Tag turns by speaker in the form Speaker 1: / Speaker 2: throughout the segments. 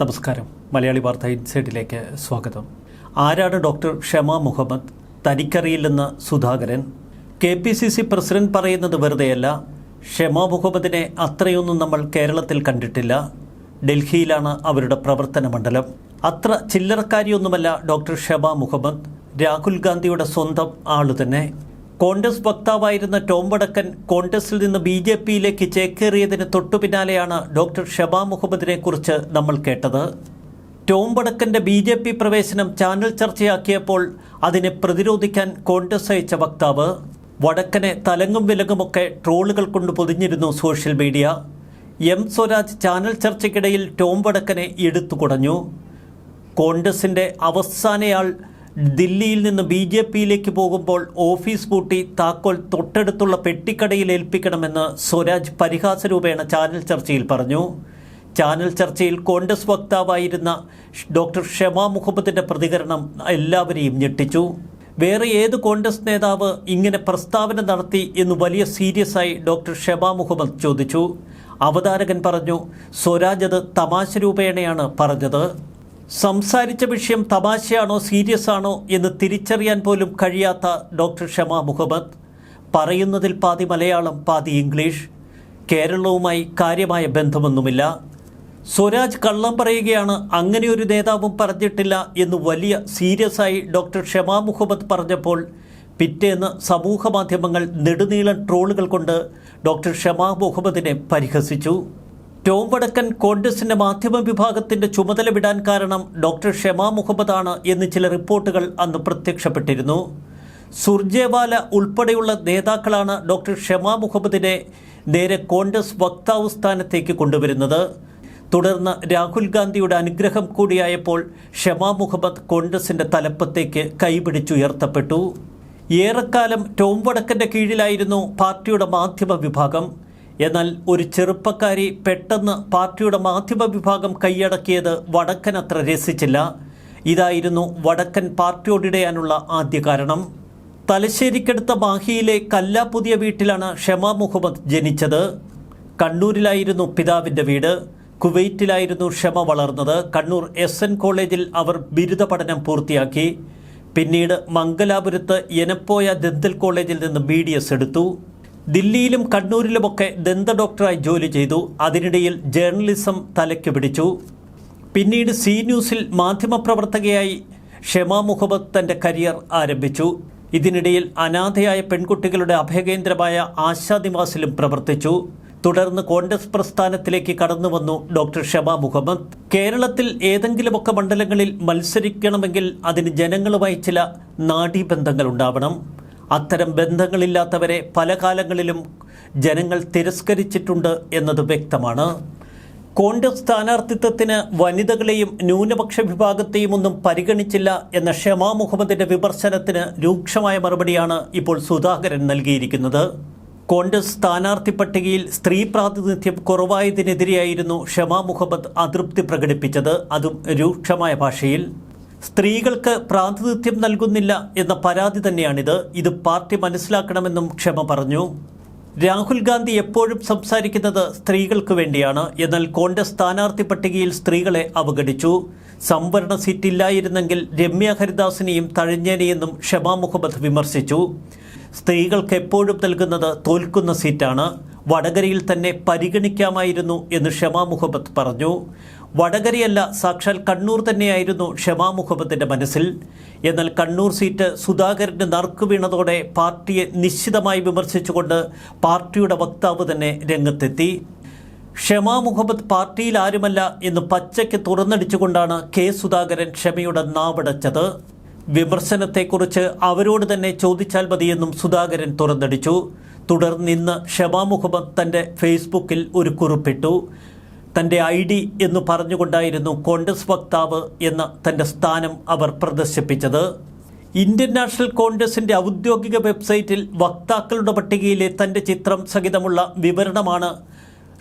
Speaker 1: നമസ്കാരം. മലയാളി വാർത്ത ഇൻസൈഡിലേക്ക് സ്വാഗതം. ആരാണ് doctor Shama Muhammad? തനിക്കറിയില്ലെന്ന് Sudhakaran. K P C C president പറയുന്നത് വെറുതെയല്ല. ഷമ മുഹമ്മദിനെ അത്രയൊന്നും നമ്മൾ കേരളത്തിൽ കണ്ടിട്ടില്ല. ഡൽഹിയിലാണ് അവരുടെ പ്രവർത്തന മണ്ഡലം. അത്ര ചില്ലറക്കാരിയൊന്നുമല്ല ഡോക്ടർ ഷമ മുഹമ്മദ്. രാഹുൽ ഗാന്ധിയുടെ സ്വന്തം ആളു തന്നെ. കോൺഗ്രസ് വക്താവായിരുന്ന ടോം വടക്കൻ കോൺഗ്രസിൽ നിന്ന് ബി ജെ പിയിലേക്ക് ചേക്കേറിയതിന് തൊട്ടു പിന്നാലെയാണ് ഡോക്ടർ ഷബാ മുഹമ്മദിനെ കുറിച്ച് നമ്മൾ കേട്ടത്. ടോം വടക്കന്റെ ബി ജെ പി പ്രവേശനം ചാനൽ ചർച്ചയാക്കിയപ്പോൾ അതിനെ പ്രതിരോധിക്കാൻ കോൺഗ്രസ് അയച്ച വക്താവ്. വടക്കനെ തലങ്ങും വിലങ്ങുമൊക്കെ ട്രോളുകൾ കൊണ്ട് പൊതിഞ്ഞിരുന്നു social media. M Swaraj channel ചർച്ചയ്ക്കിടയിൽ Tom വടക്കനെ എടുത്തു കുടഞ്ഞു. കോൺഗ്രസിന്റെ അവസാനയാൾ ദില്ലിയിൽ നിന്ന് ബി ജെ പിയിലേക്ക് പോകുമ്പോൾ ഓഫീസ് പൂട്ടി താക്കോൽ തൊട്ടടുത്തുള്ള പെട്ടിക്കടയിൽ ഏൽപ്പിക്കണമെന്ന് സ്വരാജ് പരിഹാസരൂപേണ ചാനൽ ചർച്ചയിൽ പറഞ്ഞു. ചാനൽ ചർച്ചയിൽ കോൺഗ്രസ് വക്താവായിരുന്ന ഡോക്ടർ ഷമ മുഹമ്മദിന്റെ പ്രതികരണം എല്ലാവരെയും ഞെട്ടിച്ചു. വേറെ ഏത് കോൺഗ്രസ് നേതാവ് ഇങ്ങനെ പ്രസ്താവന നടത്തി എന്ന് വലിയ സീരിയസ് ആയി ഡോക്ടർ ഷെബ മുഹമ്മദ് ചോദിച്ചു. അവതാരകൻ പറഞ്ഞു സ്വരാജ് അത് തമാശ രൂപേണയാണ് പറഞ്ഞത്. സംസാരിച്ച വിഷയം തമാശയാണോ സീരിയസ് ആണോ എന്ന് തിരിച്ചറിയാൻ പോലും കഴിയാത്ത ഡോക്ടർ ഷമ മുഹമ്മദ്. പറയുന്നതിൽ പാതി മലയാളം പാതി ഇംഗ്ലീഷ്. കേരളവുമായി കാര്യമായ ബന്ധമൊന്നുമില്ല. സ്വരാജ് കള്ളം പറയുകയാണ് അങ്ങനെ ഒരു നേതാവും പറഞ്ഞിട്ടില്ല എന്ന് വലിയ സീരിയസ് ആയി ഡോക്ടർ ഷമ മുഹമ്മദ് പറഞ്ഞപ്പോൾ പിറ്റേന്ന് സമൂഹ മാധ്യമങ്ങൾ നെടുനീളൻ ട്രോളുകൾ കൊണ്ട് ഡോക്ടർ ഷമ മുഹമ്മദിനെ പരിഹസിച്ചു. ടോം വടക്കൻ കോൺഗ്രസിന്റെ മാധ്യമ വിഭാഗത്തിന്റെ ചുമതല വിടാൻ കാരണം ഡോക്ടർ ഷെമാ മുഹമ്മദാണ് എന്ന് ചില റിപ്പോർട്ടുകൾ അന്ന് പ്രത്യക്ഷപ്പെട്ടിരുന്നു. സുർജേവാല ഉൾപ്പെടെയുള്ള നേതാക്കളാണ് ഡോക്ടർ ഷെമാ മുഹമ്മദിനെ നേരെ കോൺഗ്രസ് വക്താവ് സ്ഥാനത്തേക്ക് കൊണ്ടുവരുന്നത്. തുടർന്ന് രാഹുൽ ഗാന്ധിയുടെ അനുഗ്രഹം കൂടിയായപ്പോൾ ഷെമാ മുഹമ്മദ് കോൺഗ്രസിന്റെ തലപ്പത്തേക്ക് കൈപിടിച്ചുയർത്തപ്പെട്ടു. ഏറെക്കാലം ടോം വടക്കന്റെ കീഴിലായിരുന്നു പാർട്ടിയുടെ മാധ്യമ വിഭാഗം. എന്നാൽ ഒരു ചെറുപ്പക്കാരി പെട്ടെന്ന് പാർട്ടിയുടെ മാധ്യമ വിഭാഗം കൈയടക്കിയത് വടക്കൻ അത്ര രസിച്ചില്ല. ഇതായിരുന്നു വടക്കൻ പാർട്ടിയോടിടയാനുള്ള ആദ്യ കാരണം. തലശ്ശേരിക്കടുത്ത മാഹിയിലെ കല്ലാപുതിയ വീട്ടിലാണ് ഷമ മുഹമ്മദ് ജനിച്ചത്. കണ്ണൂരിലായിരുന്നു പിതാവിന്റെ വീട്. കുവൈറ്റിലായിരുന്നു ഷമ വളർന്നത്. കണ്ണൂർ എസ് എൻ കോളേജിൽ അവർ ബിരുദ പഠനം പൂർത്തിയാക്കി. പിന്നീട് മംഗലാപുരത്ത് എനപ്പോയ ദന്തൽ കോളേജിൽ നിന്ന് ബി എടുത്തു. ദില്ലിയിലും കണ്ണൂരിലുമൊക്കെ ദന്ത ഡോക്ടറായി ജോലി ചെയ്തു. അതിനിടയിൽ ജേർണലിസം തലയ്ക്ക് പിടിച്ചു. പിന്നീട് സി ന്യൂസിൽ മാധ്യമപ്രവർത്തകയായി ഷെമ മുഹമ്മദ് തന്റെ കരിയർ ആരംഭിച്ചു. ഇതിനിടയിൽ അനാഥയായ പെൺകുട്ടികളുടെ അഭയകേന്ദ്രമായ ആശാദിവാസിലും പ്രവർത്തിച്ചു. തുടർന്ന് കോൺഗ്രസ് പ്രസ്ഥാനത്തിലേക്ക് കടന്നു വന്നു ഡോക്ടർ ഷമ മുഹമ്മദ്. കേരളത്തിൽ ഏതെങ്കിലുമൊക്കെ മണ്ഡലങ്ങളിൽ മത്സരിക്കണമെങ്കിൽ അതിന് ജനങ്ങളുമായി ചില നാഡീബന്ധങ്ങൾ ഉണ്ടാവണം അത്തരം ബന്ധങ്ങളില്ലാത്തവരെ പല കാലങ്ങളിലും ജനങ്ങൾ തിരസ്കരിച്ചിട്ടുണ്ട് എന്നത് വ്യക്തമാണ്. കോൺഗ്രസ് സ്ഥാനാർത്ഥിത്വത്തിന് വനിതകളെയും ന്യൂനപക്ഷ വിഭാഗത്തെയും ഒന്നും പരിഗണിച്ചില്ല എന്ന ഷമാ മുഹമ്മദിന്റെ വിമർശനത്തിന് രൂക്ഷമായ മറുപടിയാണ് ഇപ്പോൾ സുധാകരൻ നൽകിയിരിക്കുന്നത്. കോൺഗ്രസ് സ്ഥാനാർത്ഥി പട്ടികയിൽ സ്ത്രീ പ്രാതിനിധ്യം കുറവായതിനെതിരെയായിരുന്നു ഷമാ മുഹമ്മദ് അതൃപ്തി പ്രകടിപ്പിച്ചത്. അതും രൂക്ഷമായ ഭാഷയിൽ. സ്ത്രീകൾക്ക് പ്രാതിനിധ്യം നൽകുന്നില്ല എന്ന പരാതി തന്നെയാണിത്. ഇത് പാർട്ടി മനസ്സിലാക്കണമെന്നും ക്ഷമ പറഞ്ഞു. രാഹുൽ ഗാന്ധി എപ്പോഴും സംസാരിക്കുന്നത് സ്ത്രീകൾക്ക് വേണ്ടിയാണ്. എന്നാൽ കോൺഗ്രസ് സ്ഥാനാർത്ഥി പട്ടികയിൽ സ്ത്രീകളെ അവഗണിച്ചു. സംവരണ സീറ്റില്ലായിരുന്നെങ്കിൽ രമ്യ ഹരിദാസിനെയും തഴഞ്ഞേനെയെന്നും ഷമാ മുഹമ്മദ് വിമർശിച്ചു. സ്ത്രീകൾക്ക് എപ്പോഴും നൽകുന്നത് തോൽക്കുന്ന സീറ്റാണ്. വടകരയിൽ തന്നെ പരിഗണിക്കാമായിരുന്നു എന്ന് ഷമാ മുഹമ്മദ് പറഞ്ഞു. വടകരയല്ല സാക്ഷാൽ കണ്ണൂർ തന്നെയായിരുന്നു ഷമാ മുഹമ്മദിന്റെ മനസ്സിൽ. എന്നാൽ കണ്ണൂർ സീറ്റ് സുധാകരന് നറുക്കു വീണതോടെ പാർട്ടിയെ നിശ്ചിതമായി വിമർശിച്ചുകൊണ്ട് പാർട്ടിയുടെ വക്താവ് തന്നെ രംഗത്തെത്തി. ഷമാ മുഹമ്മദ് പാർട്ടിയിൽ ആരുമല്ല എന്ന് പച്ചയ്ക്ക് തുറന്നടിച്ചുകൊണ്ടാണ് കെ സുധാകരൻ ക്ഷമയുടെ നാവടച്ചത്. വിമർശനത്തെക്കുറിച്ച് അവരോട് തന്നെ ചോദിച്ചാൽ മതിയെന്നും സുധാകരൻ തുറന്നടിച്ചു. തുടർന്നിന്ന് ഷമാ മുഹമ്മദ് തന്റെ ഫേസ്ബുക്കിൽ ഒരു കുറിപ്പിട്ടു. തന്റെ ഐ ഡി എന്ന് പറഞ്ഞുകൊണ്ടായിരുന്നു കോൺഗ്രസ് വക്താവ് എന്ന തന്റെ സ്ഥാനം അവർ പ്രദർശിപ്പിച്ചത്. ഇന്ത്യൻ നാഷണൽ കോൺഗ്രസിന്റെ ഔദ്യോഗിക വെബ്സൈറ്റിൽ വക്താക്കളുടെ പട്ടികയിലെ തന്റെ ചിത്രം സഹിതമുള്ള വിവരണമാണ്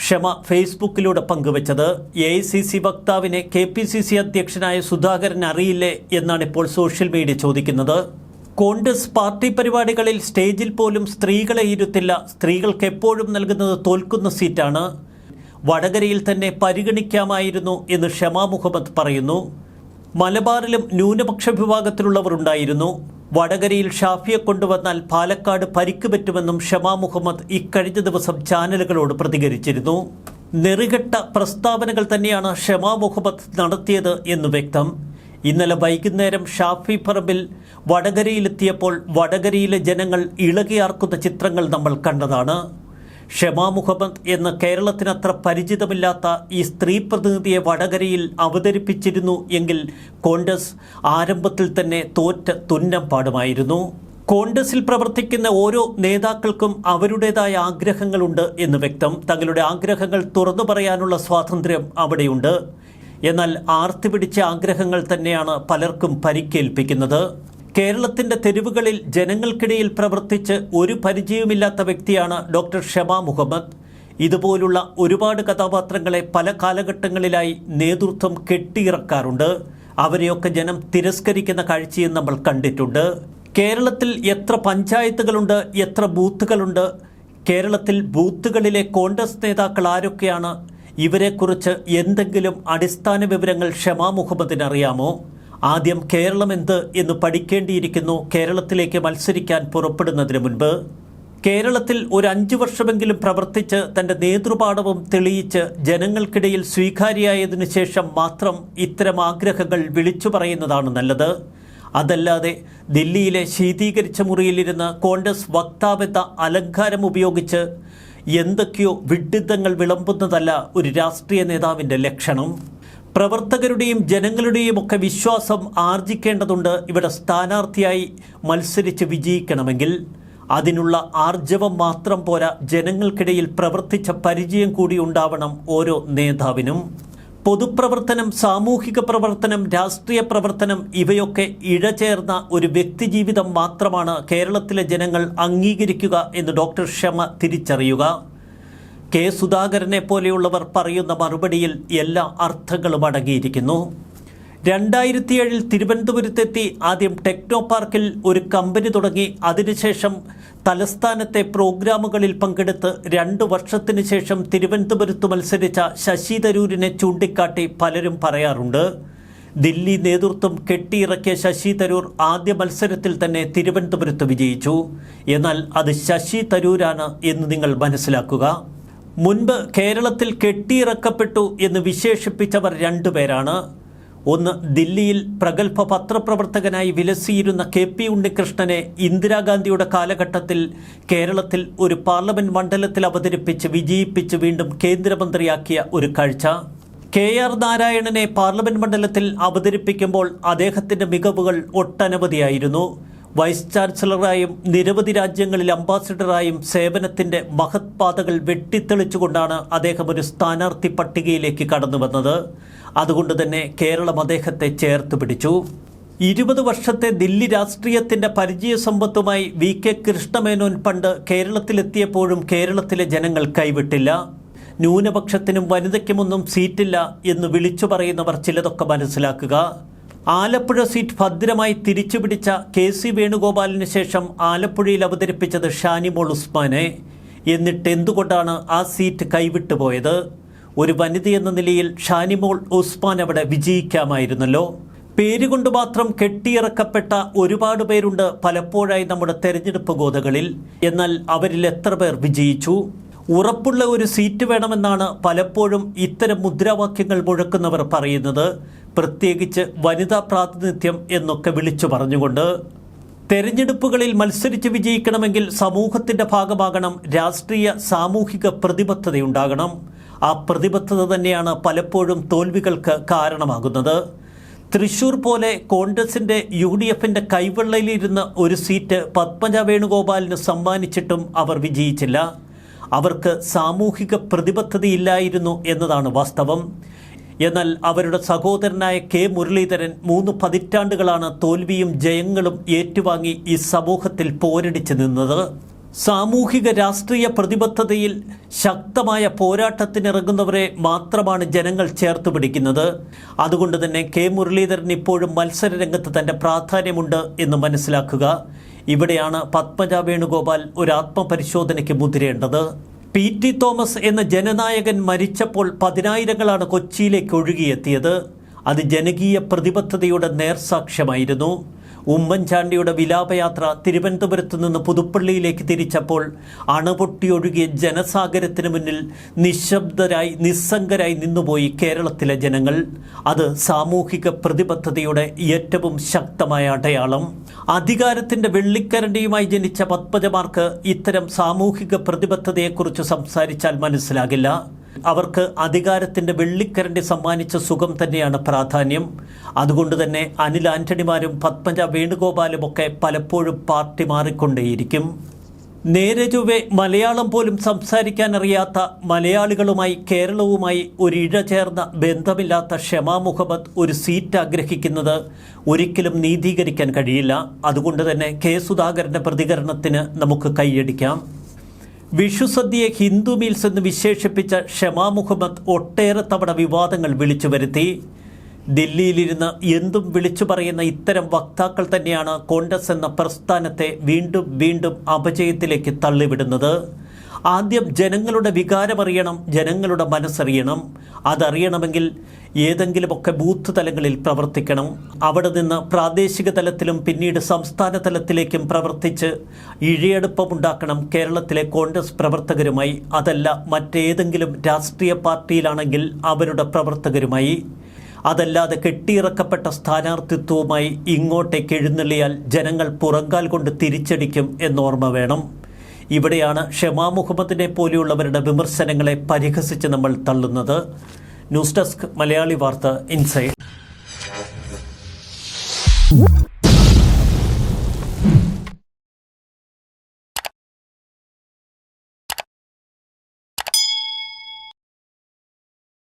Speaker 1: ക്ഷമ ഫേസ്ബുക്കിലൂടെ പങ്കുവച്ചത്. എ ഐ സി സി വക്താവിനെ കെ പി സി സി അധ്യക്ഷനായ സുധാകരൻ അറിയില്ലേ എന്നാണ് ഇപ്പോൾ സോഷ്യൽ മീഡിയ ചോദിക്കുന്നത്. കോൺഗ്രസ് പാർട്ടി പരിപാടികളിൽ സ്റ്റേജിൽ പോലും സ്ത്രീകളെ ഇരുത്തില്ല. സ്ത്രീകൾക്ക് എപ്പോഴും നൽകുന്നത് തോൽക്കുന്ന സീറ്റാണ്. വടകരയിൽ തന്നെ പരിഗണിക്കാമായിരുന്നു എന്ന് ഷമാ മുഹമ്മദ് പറയുന്നു. മലബാറിലും ന്യൂനപക്ഷ വിഭാഗത്തിലുള്ളവർ ഉണ്ടായിരുന്നു. വടകരയിൽ ഷാഫിയെ കൊണ്ടുവന്നാൽ പാലക്കാട് പരിക്ക് പറ്റുമെന്നും ഷമാ മുഹമ്മദ് ഇക്കഴിഞ്ഞ ദിവസം ചാനലുകളോട് പ്രതികരിച്ചിരുന്നു. നെറികെട്ട പ്രസ്താവനകൾ തന്നെയാണ് ഷമാ മുഹമ്മദ് നടത്തിയത് എന്ന് വ്യക്തം. ഇന്നലെ വൈകുന്നേരം ഷാഫി പറമ്പിൽ വടകരയിലെത്തിയപ്പോൾ വടകരയിലെ ജനങ്ങൾ ഇളകിയാർക്കുന്ന ചിത്രങ്ങൾ നമ്മൾ കണ്ടതാണ്. ഷമാ മുഹമ്മദ് എന്ന കേരളത്തിനത്ര പരിചിതമില്ലാത്ത ഈ സ്ത്രീ പ്രതിനിധിയെ വടകരയിൽ അവതരിപ്പിച്ചിരുന്നു എങ്കിൽ കോൺഗ്രസ് ആരംഭത്തിൽ തന്നെ തോറ്റ തുന്നം പാടുമായിരുന്നു. കോൺഗ്രസിൽ പ്രവർത്തിക്കുന്ന ഓരോ നേതാക്കൾക്കും അവരുടേതായ ആഗ്രഹങ്ങളുണ്ട് എന്ന് വ്യക്തം. തങ്ങളുടെ ആഗ്രഹങ്ങൾ തുറന്നു പറയാനുള്ള സ്വാതന്ത്ര്യം അവിടെയുണ്ട്. എന്നാൽ ആർത്തി പിടിച്ച ആഗ്രഹങ്ങൾ തന്നെയാണ് പലർക്കും പരിക്കേൽപ്പിക്കുന്നത്. കേരളത്തിന്റെ തെരുവുകളിൽ ജനങ്ങൾക്കിടയിൽ പ്രവർത്തിച്ച് ഒരു പരിചയമില്ലാത്ത വ്യക്തിയാണ് ഡോക്ടർ ഷമ മുഹമ്മദ്. ഇതുപോലുള്ള ഒരുപാട് കഥാപാത്രങ്ങളെ പല കാലഘട്ടങ്ങളിലായി നേതൃത്വം കെട്ടിയിറക്കാറുണ്ട്. അവരെയൊക്കെ ജനം തിരസ്കരിക്കുന്ന കാഴ്ചയും നമ്മൾ കണ്ടിട്ടുണ്ട്. കേരളത്തിൽ എത്ര പഞ്ചായത്തുകളുണ്ട് എത്ര ബൂത്തുകളുണ്ട് കേരളത്തിൽ ബൂത്തുകളിലെ കോൺഗ്രസ് നേതാക്കൾ ആരൊക്കെയാണ് ഇവരെക്കുറിച്ച് എന്തെങ്കിലും അടിസ്ഥാന വിവരങ്ങൾ ഷമാ മുഹമ്മദിന് അറിയാമോ? ആദ്യം കേരളം എന്ത് എന്ന് പഠിക്കേണ്ടിയിരിക്കുന്നു കേരളത്തിലേക്ക് മത്സരിക്കാൻ പുറപ്പെടുന്നതിന് മുൻപ്. കേരളത്തിൽ ഒരു അഞ്ചു വർഷമെങ്കിലും പ്രവർത്തിച്ച് തന്റെ നേതൃപാഠവും തെളിയിച്ച് ജനങ്ങൾക്കിടയിൽ സ്വീകാര്യായതിനു ശേഷം മാത്രം ഇത്തരം ആഗ്രഹങ്ങൾ വിളിച്ചു പറയുന്നതാണ് നല്ലത്. അതല്ലാതെ ദില്ലിയിലെ ശീതീകരിച്ച മുറിയിലിരുന്ന് കോൺഗ്രസ് വക്താവെന്ന അലങ്കാരം ഉപയോഗിച്ച് എന്തൊക്കെയോ വിഡിദ്ധങ്ങൾ വിളമ്പുന്നതല്ല ഒരു രാഷ്ട്രീയ നേതാവിന്റെ ലക്ഷണം. പ്രവർത്തകരുടെയും ജനങ്ങളുടെയും ഒക്കെ വിശ്വാസം ആർജിക്കേണ്ടതുണ്ട്. ഇവിടെ സ്ഥാനാർത്ഥിയായി മത്സരിച്ച് വിജയിക്കണമെങ്കിൽ അതിനുള്ള ആർജവം മാത്രം പോരാ. ജനങ്ങൾക്കിടയിൽ പ്രവർത്തിച്ച പരിചയം കൂടി ഉണ്ടാവണം ഓരോ നേതാവിനും. പൊതുപ്രവർത്തനം സാമൂഹിക പ്രവർത്തനം രാഷ്ട്രീയ പ്രവർത്തനം ഇവയൊക്കെ ഇഴചേർന്ന ഒരു വ്യക്തിജീവിതം മാത്രമാണ് കേരളത്തിലെ ജനങ്ങൾ അംഗീകരിക്കുക എന്ന് ഡോക്ടർ ഷമ തിരിച്ചറിയുക. കെ സുധാകരനെ പോലെയുള്ളവർ പറയുന്ന മറുപടിയിൽ എല്ലാ അർത്ഥങ്ങളും അടങ്ങിയിരിക്കുന്നു. രണ്ടായിരത്തി ഏഴിൽ തിരുവനന്തപുരത്തെത്തി ആദ്യം ടെക്നോ പാർക്കിൽ ഒരു കമ്പനി തുടങ്ങി. അതിനുശേഷം തലസ്ഥാനത്തെ പ്രോഗ്രാമുകളിൽ പങ്കെടുത്ത് രണ്ട് വർഷത്തിന് ശേഷം തിരുവനന്തപുരത്ത് മത്സരിച്ച ശശി തരൂരിനെ ചൂണ്ടിക്കാട്ടി പലരും പറയാറുണ്ട്. ദില്ലി നേതൃത്വം കെട്ടിയിറക്കിയ ശശി തരൂർ ആദ്യ മത്സരത്തിൽ തന്നെ തിരുവനന്തപുരത്ത് വിജയിച്ചു. എന്നാൽ അത് ശശി തരൂരാണ് എന്ന് നിങ്ങൾ മനസ്സിലാക്കുക. മുൻപ് കേരളത്തിൽ കെട്ടിയിറക്കപ്പെട്ടു എന്ന് വിശേഷിപ്പിച്ചവർ രണ്ടുപേരാണ് ഒന്ന് ദില്ലിയിൽ പ്രഗത്ഭ പത്രപ്രവർത്തകനായി വിലസിയിരുന്ന കെ പി ഉണ്ണികൃഷ്ണനെ ഇന്ദിരാഗാന്ധിയുടെ കാലഘട്ടത്തിൽ കേരളത്തിൽ ഒരു പാർലമെന്റ് മണ്ഡലത്തിൽ അവതരിപ്പിച്ച് വിജയിപ്പിച്ച് വീണ്ടും കേന്ദ്രമന്ത്രിയാക്കിയ ഒരു കാഴ്ച. കെ ആർ നാരായണനെ പാർലമെന്റ് മണ്ഡലത്തിൽ അവതരിപ്പിക്കുമ്പോൾ അദ്ദേഹത്തിന്റെ മികവുകൾ ഒട്ടനവധിയായിരുന്നു. വൈസ് ചാൻസലറായും നിരവധി രാജ്യങ്ങളിൽ അംബാസിഡറായും സേവനത്തിന്റെ മഹത് പാതകൾ വെട്ടിത്തെളിച്ചുകൊണ്ടാണ് അദ്ദേഹം ഒരു സ്ഥാനാർത്ഥി പട്ടികയിലേക്ക് കടന്നു വന്നത്. അതുകൊണ്ട് തന്നെ കേരളം അദ്ദേഹത്തെ ചേർത്ത് പിടിച്ചു. ഇരുപത് വർഷത്തെ ദില്ലി രാഷ്ട്രീയത്തിന്റെ പരിചയ സമ്പത്തുമായി വി കെ കൃഷ്ണമേനോൻ പണ്ട് കേരളത്തിലെത്തിയപ്പോഴും കേരളത്തിലെ ജനങ്ങൾ കൈവിട്ടില്ല. ന്യൂനപക്ഷത്തിനും വനിതയ്ക്കുമൊന്നും സീറ്റില്ല എന്ന് വിളിച്ചു പറയുന്നവർ ചിലതൊക്കെ മനസ്സിലാക്കുക. ആലപ്പുഴ സീറ്റ് ഭദ്രമായി തിരിച്ചുപിടിച്ച കെ സി വേണുഗോപാലിന് ശേഷം ആലപ്പുഴയിൽ അവതരിപ്പിച്ചത് ഷാനിമോൾ ഉസ്മാനെ. എന്നിട്ട് എന്തുകൊണ്ടാണ് ആ സീറ്റ് കൈവിട്ടു പോയത് ഒരു വനിതയെന്ന നിലയിൽ ഷാനിമോൾ ഉസ്മാൻ അവിടെ വിജയിക്കാമായിരുന്നല്ലോ. പേരുകൊണ്ട് മാത്രം കെട്ടിയിറക്കപ്പെട്ട ഒരുപാട് പേരുണ്ട് പലപ്പോഴായി നമ്മുടെ തെരഞ്ഞെടുപ്പ് ഗോതകളിൽ എന്നാൽ അവരിൽ എത്ര പേർ വിജയിച്ചു? ഉറപ്പുള്ള ഒരു സീറ്റ് വേണമെന്നാണ് പലപ്പോഴും ഇത്തരം മുദ്രാവാക്യങ്ങൾ മുഴക്കുന്നവർ പറയുന്നത്. പ്രത്യേകിച്ച് വനിതാ പ്രാതിനിധ്യം എന്നൊക്കെ വിളിച്ചു പറഞ്ഞുകൊണ്ട് തെരഞ്ഞെടുപ്പുകളിൽ മത്സരിച്ച് വിജയിക്കണമെങ്കിൽ സമൂഹത്തിന്റെ ഭാഗമാകണം രാഷ്ട്രീയ സാമൂഹിക പ്രതിബദ്ധതയുണ്ടാകണം. ആ പ്രതിബദ്ധത തന്നെയാണ് പലപ്പോഴും തോൽവികൾക്ക് കാരണമാകുന്നത്. തൃശൂർ പോലെ കോൺഗ്രസിന്റെ യു ഡി എഫിന്റെ കൈവെള്ളയിലിരുന്ന ഒരു സീറ്റ് പത്മജ വേണുഗോപാലിന് സമ്മാനിച്ചിട്ടും അവർ വിജയിച്ചില്ല. അവർക്ക് സാമൂഹിക പ്രതിബദ്ധതയില്ലായിരുന്നു എന്നതാണ് വാസ്തവം. എന്നാൽ അവരുടെ സഹോദരനായ കെ മുരളീധരൻ മൂന്ന് പതിറ്റാണ്ടുകളാണ് തോൽവിയും ജയങ്ങളും ഏറ്റുവാങ്ങി ഈ സമൂഹത്തിൽ പോരടിച്ചു നിന്നത്. സാമൂഹിക രാഷ്ട്രീയ പ്രതിബദ്ധതയിൽ ശക്തമായ പോരാട്ടത്തിനിറങ്ങുന്നവരെ മാത്രമാണ് ജനങ്ങൾ ചേർത്ത് പിടിക്കുന്നത്. അതുകൊണ്ട് തന്നെ കെ മുരളീധരൻ ഇപ്പോഴും മത്സരരംഗത്ത് തന്റെ പ്രാധാന്യമുണ്ട് എന്ന് മനസ്സിലാക്കുക. ഇവിടെയാണ് പത്മജ വേണുഗോപാൽ ഒരു ആത്മപരിശോധനയ്ക്ക് മുതിരേണ്ടത്. പി ടി തോമസ് എന്ന ജനനായകൻ മരിച്ചപ്പോൾ പതിനായിരങ്ങളാണ് കൊച്ചിയിലേക്ക് ഒഴുകിയെത്തിയത്. അത് ജനകീയ പ്രതിബദ്ധതയുടെ നേർസാക്ഷ്യമായിരുന്നു. ഉമ്മൻചാണ്ടിയുടെ വിലാപയാത്ര തിരുവനന്തപുരത്ത് നിന്ന് പുതുപ്പള്ളിയിലേക്ക് തിരിച്ചപ്പോൾ അണപൊട്ടിയൊഴുകിയ ജനസാഗരത്തിന് മുന്നിൽ നിശബ്ദരായി നിസ്സംഗരായി നിന്നുപോയി കേരളത്തിലെ ജനങ്ങൾ. അത് സാമൂഹിക പ്രതിബദ്ധതയുടെ ഏറ്റവും ശക്തമായ അടയാളം. അധികാരത്തിന്റെ വെള്ളിക്കരണ്ടിയുമായി ജനിച്ച പത്മജമാർക്ക് ഇത്തരം സാമൂഹിക പ്രതിബദ്ധതയെക്കുറിച്ച് സംസാരിച്ചാൽ മനസ്സിലാകില്ല. അവർക്ക് അധികാരത്തിന്റെ വെള്ളിക്കരണ്ടി സമ്മാനിച്ച സുഖം തന്നെയാണ് പ്രാധാന്യം. അതുകൊണ്ട് തന്നെ അനിൽ ആന്റണിമാരും പത്മജ വേണുഗോപാലും ഒക്കെ പലപ്പോഴും പാർട്ടി മാറിക്കൊണ്ടേയിരിക്കും. നേരെ ചൊവ്വെ മലയാളം പോലും സംസാരിക്കാനറിയാത്ത മലയാളികളുമായി കേരളവുമായി ഒരു ഇഴ ചേർന്ന ബന്ധമില്ലാത്ത ഷമാ മുഹമ്മദ് ഒരു സീറ്റ് ആഗ്രഹിക്കുന്നത് ഒരിക്കലും നീതീകരിക്കാൻ കഴിയില്ല. അതുകൊണ്ട് തന്നെ കെ സുധാകരന്റെ പ്രതികരണത്തിന് നമുക്ക് കൈയടിക്കാം. വിഷുസദ്യയെ ഹിന്ദു മീൽസ് എന്ന് വിശേഷിപ്പിച്ച ഷമാ മുഹമ്മദ് ഒട്ടേറെ തവണ വിവാദങ്ങൾ വിളിച്ചു വരുത്തി. ദില്ലിയിലിരുന്ന് എന്തും വിളിച്ചു പറയുന്ന ഇത്തരം വക്താക്കൾ തന്നെയാണ് കോൺഗ്രസ് എന്ന പ്രസ്ഥാനത്തെ വീണ്ടും വീണ്ടും അപജയത്തിലേക്ക് തള്ളിവിടുന്നത്. ആദ്യം ജനങ്ങളുടെ വികാരമറിയണം ജനങ്ങളുടെ മനസ്സറിയണം. അതറിയണമെങ്കിൽ ഏതെങ്കിലുമൊക്കെ ബൂത്ത് തലങ്ങളിൽ പ്രവർത്തിക്കണം. അവിടെ നിന്ന് പ്രാദേശിക തലത്തിലും പിന്നീട് സംസ്ഥാന തലത്തിലേക്കും പ്രവർത്തിച്ച് ഇഴയെടുപ്പമുണ്ടാക്കണം കേരളത്തിലെ കോൺഗ്രസ് പ്രവർത്തകരുമായി. അതല്ല മറ്റേതെങ്കിലും രാഷ്ട്രീയ പാർട്ടിയിലാണെങ്കിൽ അവരുടെ പ്രവർത്തകരുമായി. അതല്ലാതെ കെട്ടിയിറക്കപ്പെട്ട സ്ഥാനാർത്ഥിത്വവുമായി ഇങ്ങോട്ടേക്ക് എഴുന്നള്ളിയാൽ ജനങ്ങൾ പുറങ്കാൽ കൊണ്ട് തിരിച്ചടിക്കും എന്നോർമ്മ വേണം. ഇവിടെയാണ് ഷെമാ മുഹമ്മദിനെ പോലെയുള്ളവരുടെ വിമർശനങ്ങളെ പരിഹസിച്ച് നമ്മൾ തള്ളുന്നത്. ന്യൂസ് ഡെസ്ക് മലയാളി വാർത്ത ഇൻസൈഡ്.